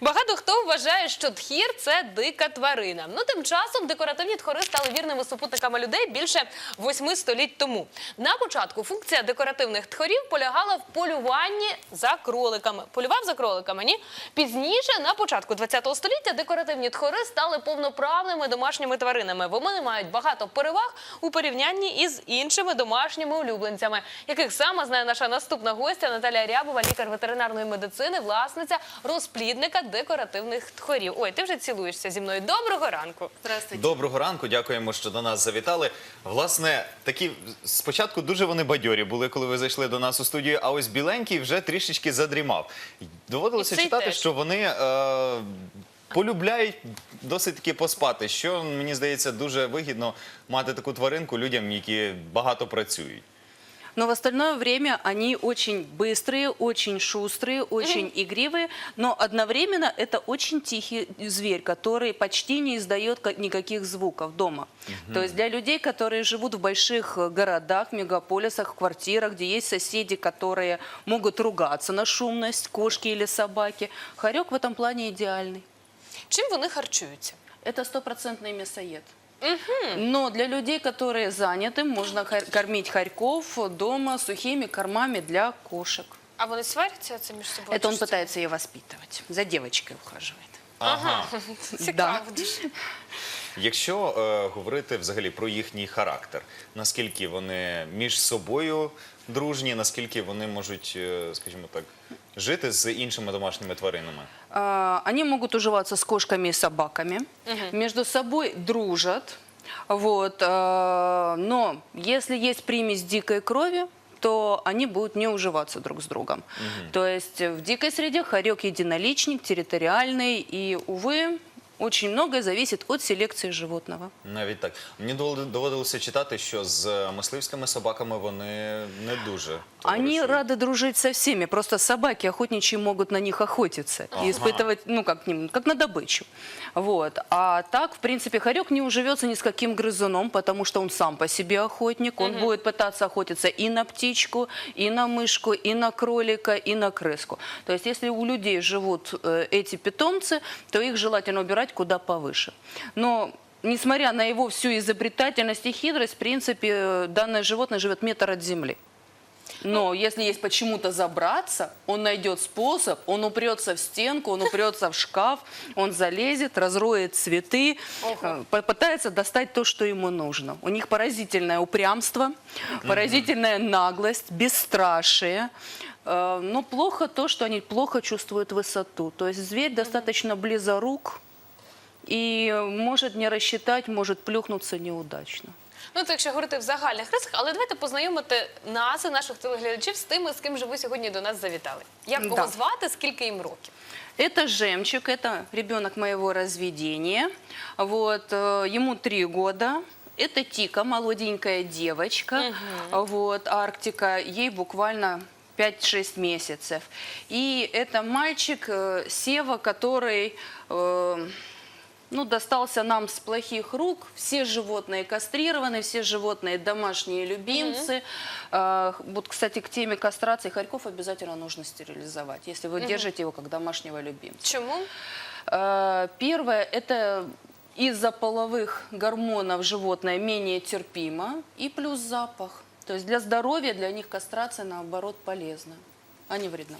Багато хто вважає, що тхір це дика тварина. Ну тим часом декоративні тхори стали вірними супутниками людей більше восьми століть тому. На початку функція декоративних тхорів полягала в полюванні за кроликами. Полював за кроликами, ні? Пізніше, на початку ХХ століття, декоративні тхори стали повноправними домашніми тваринами. Вони мають багато переваг у порівнянні із іншими домашніми улюбленцями, яких саме знає наша наступна гостя Наталія Рябова, лікар ветеринарної медицини, власниця розплідника декоративних тхорів. Ой, ти вже цілуєшся зі мною. Доброго ранку. Здравствуйте. Доброго ранку, дякуємо, що до нас завітали. Власне, такі спочатку дуже вони бадьорі були, коли ви зайшли до нас у студію. А ось біленький вже трішечки задрімав. Доводилося цей читати, теж. що вони. Е, Полюбляють досить таки поспати, що мені здається дуже вигідно мати таку тваринку людям, які багато працюють. Но в остальное время они очень быстрые, очень шустрые, очень игривые, но одновременно это очень тихий зверь, который почти не издает ка- никаких звуков дома. То есть для людей, которые живут в больших э, городах, мегаполисах, в квартирах, где есть соседи, которые могут ругаться на шумность, кошки или собаки, хорек в этом плане идеальный. Чим вони харчуються? Это стопроцентный мясоед. Но для людей, которые заняты, можно хор- кормить хорьков дома сухими кормами для кошек. А вони сваряться це між собою? Это он Чи що? пытается ее воспитывать. За девочкой ухаживает. Ага, цікаво Да. дуже. Якщо е, говорити взагалі про їхній характер, наскільки вони між собою дружні, наскільки вони можуть, е, скажімо так, жити з іншими домашніми тваринами? А, Они могут уживаться с кошками и собаками. Между собой дружат. Вот. а, Но если есть примесь дикой крови, то они будут не уживаться друг с другом. То есть в дикой среде хорек единоличник, территориальный. И, увы, очень многое зависит от селекции животного. Навіть так. Мені довод- доводилося читати, що з мисливськими собаками вони не дуже. Они рады дружить со всеми, просто собаки охотничьи могут на них охотиться и Ага. испытывать, ну, как, к ним, как на добычу. Вот. А так, в принципе, хорек не уживется ни с каким грызуном, потому что он сам по себе охотник. Он будет пытаться охотиться и на птичку, и на мышку, и на кролика, и на крыску. То есть, если у людей живут э, эти питомцы, то их желательно убирать куда повыше. Но Несмотря на его всю изобретательность и хитрость, в принципе, данное животное живет метр от земли. Но если есть почему-то забраться, он найдет способ, он упрется в стенку, он упрется в шкаф, он залезет, разроет цветы, э, попытается достать то, что ему нужно. У них поразительное упрямство, поразительная наглость, бесстрашие. Э, Но плохо то, что они плохо чувствуют высоту. То есть зверь достаточно близорук и может не рассчитать, может плюхнуться неудачно. Ну, це якщо говорити в загальних рисах, але давайте познайомити нас і наших телеглядачів з тими, з ким же ви сьогодні до нас завітали. Як кого Да. звати, скільки їм років? Это жемчуг, это ребенок моего разведения. Вот, э, ему три года. Это Тика, молоденькая девочка. Вот, Арктика, ей буквально 5-6 месяцев. И это мальчик э, Сева, который э, ну, достался нам с плохих рук. Все животные кастрированы, все животные домашние любимцы. А, Вот, кстати, к теме кастрации хорьков обязательно нужно стерилизовать, если вы держите его как домашнего любимца. Чому? А, Первое – это из-за половых гормонов животное менее терпимо, и плюс запах. То есть для здоровья для них кастрация, наоборот, полезна, а не вредна.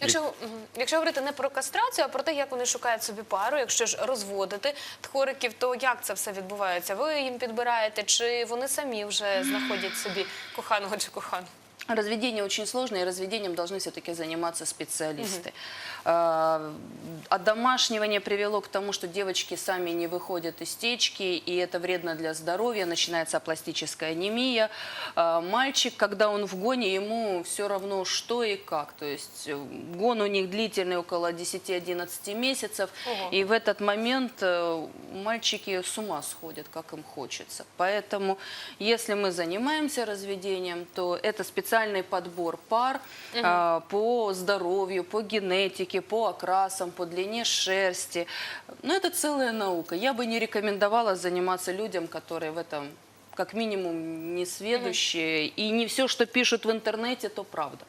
Якщо, якщо говорити не про кастрацію, а про те, як вони шукають собі пару, якщо ж розводити тхориків, то як це все відбувається? Ви їм підбираєте, чи вони самі вже знаходять собі коханого чи кохану? Разведение очень сложное, и разведением должны все-таки заниматься специалисты. А, Одомашнивание привело к тому, что девочки сами не выходят из течки, и это вредно для здоровья, начинается апластическая анемия. А, Мальчик, когда он в гоне, ему все равно что и как. То есть э, гон у них длительный, около 10-11 месяцев, Ого. и в этот момент э, мальчики с ума сходят, как им хочется. Поэтому, если мы занимаемся разведением, то это специальный подбор пар а, по здоровью, по генетике, по окрасам, по длине шерсти. Но это целая наука. Я бы не рекомендовала заниматься людям, которые в этом как минимум не сведущие, и не все, что пишут в интернете, то правда.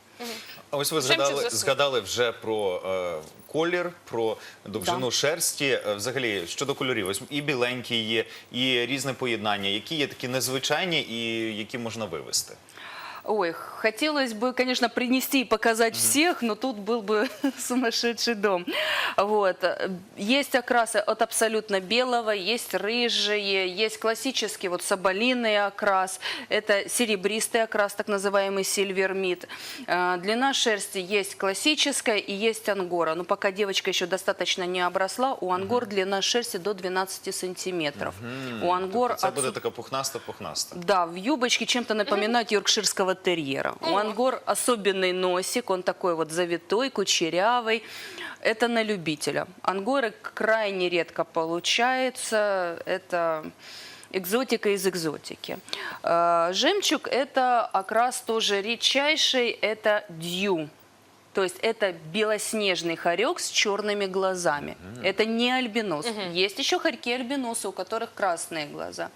А ось ви Жемчуг згадали, засух. згадали вже про е, колір, про довжину Да. шерсті. Е, Взагалі, щодо кольорів, ось і біленькі є, і різне поєднання, які є такі незвичайні і які можна вивести. Ой, хотелось бы, конечно, принести и показать всех, но тут был бы сумасшедший дом. Вот. Есть окрасы от абсолютно белого, есть рыжие, есть классический вот соболиный окрас, это серебристый окрас, так называемый сильвермит. Э, Длина шерсти есть классическая и есть ангора. Но пока девочка еще достаточно не обросла, у ангор длина шерсти до 12 сантиметров. У ангор Тобто це буде отсут- така пухнаста-пухнаста. да, в юбочке чем-то напоминают йоркширского терьера. У ангор особенный носик, он такой вот завитой, кучерявый. Это на любителя. Ангоры крайне редко получается. Это экзотика из экзотики. Э, Жемчуг – это окрас тоже редчайший, это дью. То есть это белоснежный хорек с черными глазами. Это не альбинос. Есть еще хорьки альбиносы, у которых красные глаза.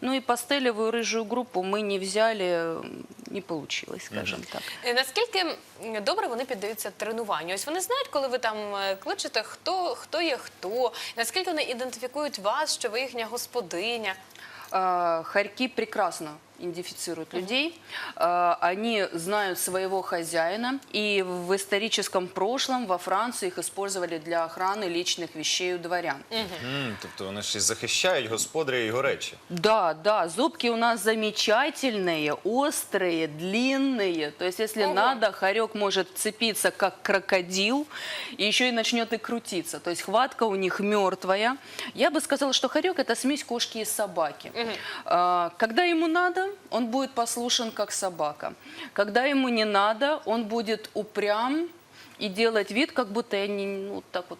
Ну и пастелевую рыжую группу мы не взяли, не получилось, скажем так. Е, Наскільки м, добре вони піддаються тренуванню? Ось вони знають, коли ви там е, кличете, хто, хто є хто, наскільки вони ідентифікують вас, що ви їхня господиня? А, Хорьки прекрасно идентифицируют людей. А, Они знают своего хозяина. И в историческом прошлом во Франции их использовали для охраны личных вещей у дворян. М, тобто вони ще й захищають господаря і його речі. Да, да, зубки у нас замечательные, острые, длинные. То есть, если Ого. надо, хорек может цепиться как крокодил и еще и начнет и крутиться. То есть хватка у них мертвая. Я бы сказала, что хорек это смесь кошки и собаки. А, Когда ему надо, он будет послушен как собака. Когда ему не надо, он будет упрям и делать вид, как будто я не, ну, так вот,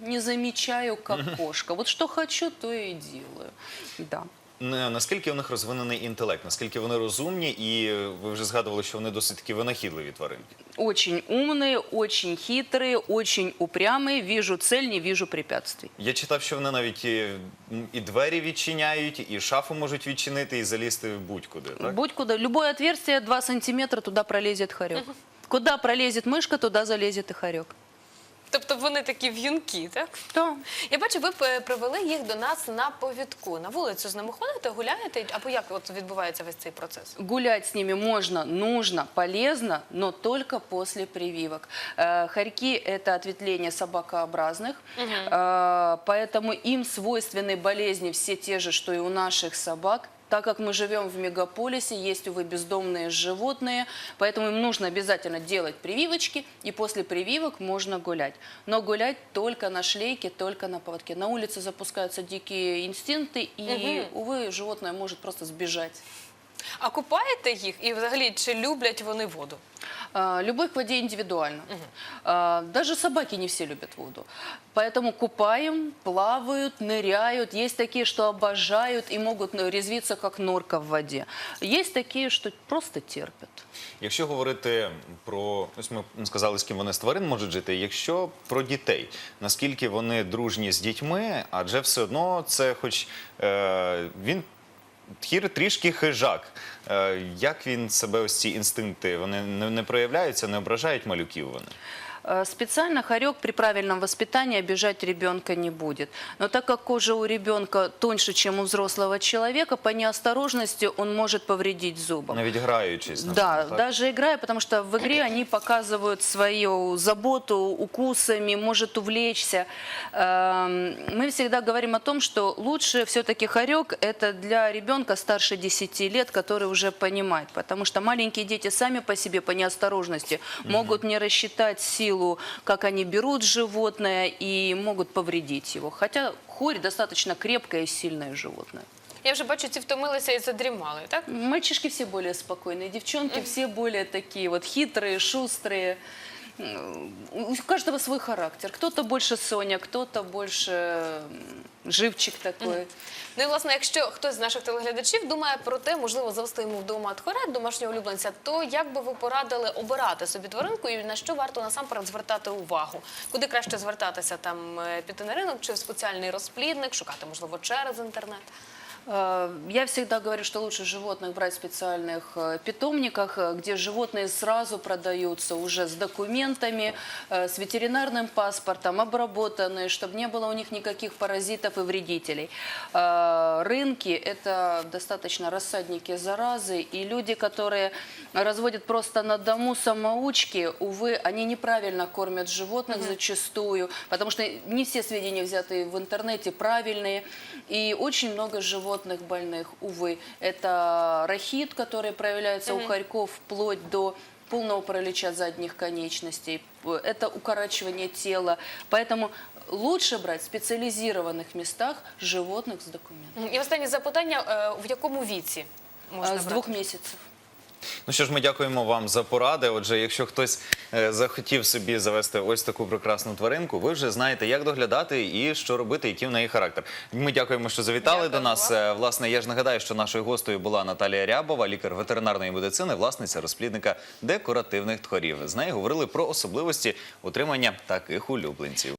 не замечаю, как кошка. Вот что хочу, то и делаю. Да Не- Наскільки у них розвинений інтелект, наскільки вони розумні, і е, ви вже згадували, що вони досить такі винахідливі тваринки. Очень умные, очень хитрые, очень упрямые. Вижу цель, не вижу препятствий. Я читав, що вони навіть і, м, і двері відчиняють, і шафу можуть відчинити, і залізти будь-куди. Так? Будь куда. Любое отверстие 2 сантиметра, туда пролезет хорек. Куда пролезет мышка, туда залезет и хорек. Тобто вони такі в'юнки, так? Да. Я бачу, ви п- привели їх до нас на повідку. На вулицю з ними ходите, гуляєте, або як от відбувається весь цей процес? Гулять с ними можно, нужно, полезно, но только после прививок. Э, Хорьки – это ответвление собакообразных, э, поэтому им свойственны болезни все те же, что и у наших собак. Так как мы живем в мегаполисе, есть, увы, бездомные животные, поэтому им нужно обязательно делать прививочки, и после прививок можно гулять. Но гулять только на шлейке, только на поводке. На улице запускаются дикие инстинкты, и, увы, животное может просто сбежать. А купаєте їх і взагалі чи люблять вони воду? А, Любовь к воде индивидуальна. А, Даже собаки не все любят воду. Поэтому купаем, плавают, ныряют. Есть такие, что обожают и могут резвиться, как норка в воде. Есть такие, что просто терпят. Якщо говорити про ось ми сказали, з ким вони з тварин можуть жити. Якщо про дітей, наскільки вони дружні з дітьми, адже все одно це, хоч е, він тхір трішки хижак. Е, як він себе ось ці інстинкти вони не, проявляються, не ображають малюків вони. Э, Специально хорек при правильном воспитании обижать ребенка не будет. Но так как кожа у ребенка тоньше, чем у взрослого человека, по неосторожности он может повредить зубом. Навіть граючись. Да, так? даже играя, потому что в игре они показывают свою заботу укусами, может увлечься. Эм, Мы всегда говорим о том, что лучше все-таки хорек это для ребенка старше 10 лет, который уже понимает, потому что маленькие дети сами по себе по неосторожности могут не рассчитать силу, как они берут животное и могут повредить его. Хотя хорь достаточно крепкое и сильное животное. Я вже бачу, ці втомилися і задрімали, так? Мальчишки все более спокойные, девчонки все более такие вот хитрые, шустрые. У каждого свой характер. Кто-то больше Соня, кто-то больше живчик такой. Ну і власне, якщо хтось з наших телеглядачів думає про те, можливо, завести йому вдома тхорет, домашнього улюбленця, то як би ви порадили обирати собі тваринку і на що варто насамперед звертати увагу? Куди краще звертатися там е, піти на ринок чи в спеціальний розплідник, шукати можливо через інтернет? Э, Я всегда говорю, что лучше животных брать в специальных э, питомниках, э, где животные сразу продаются уже с документами, с ветеринарным паспортом, обработанные, чтобы не было у них никаких паразитов и вредителей. Рынки – это достаточно рассадники заразы, и люди, которые разводят просто на дому самоучки, увы, они неправильно кормят животных зачастую, потому что не все сведения, взятые в интернете, правильные, и очень много животных больных, увы. Это рахит, который проявляется у хорьков вплоть до полного паралича задних конечностей, П- это укорачивание тела. Поэтому лучше брать в специализированных местах животных с документами. І останнє запитання: е, в якому віці можна А, С брати? двух месяцев. Ну що ж, ми дякуємо вам за поради. Отже, якщо хтось е, захотів собі завести ось таку прекрасну тваринку, ви вже знаєте, як доглядати і що робити, який в неї характер. Ми дякуємо, що завітали Дякую до нас. Е, Власне, я ж нагадаю, що нашою гостею була Наталія Рябова, лікар ветеринарної медицини, власниця розплідника декоративних тхорів. З нею говорили про особливості утримання таких улюбленців.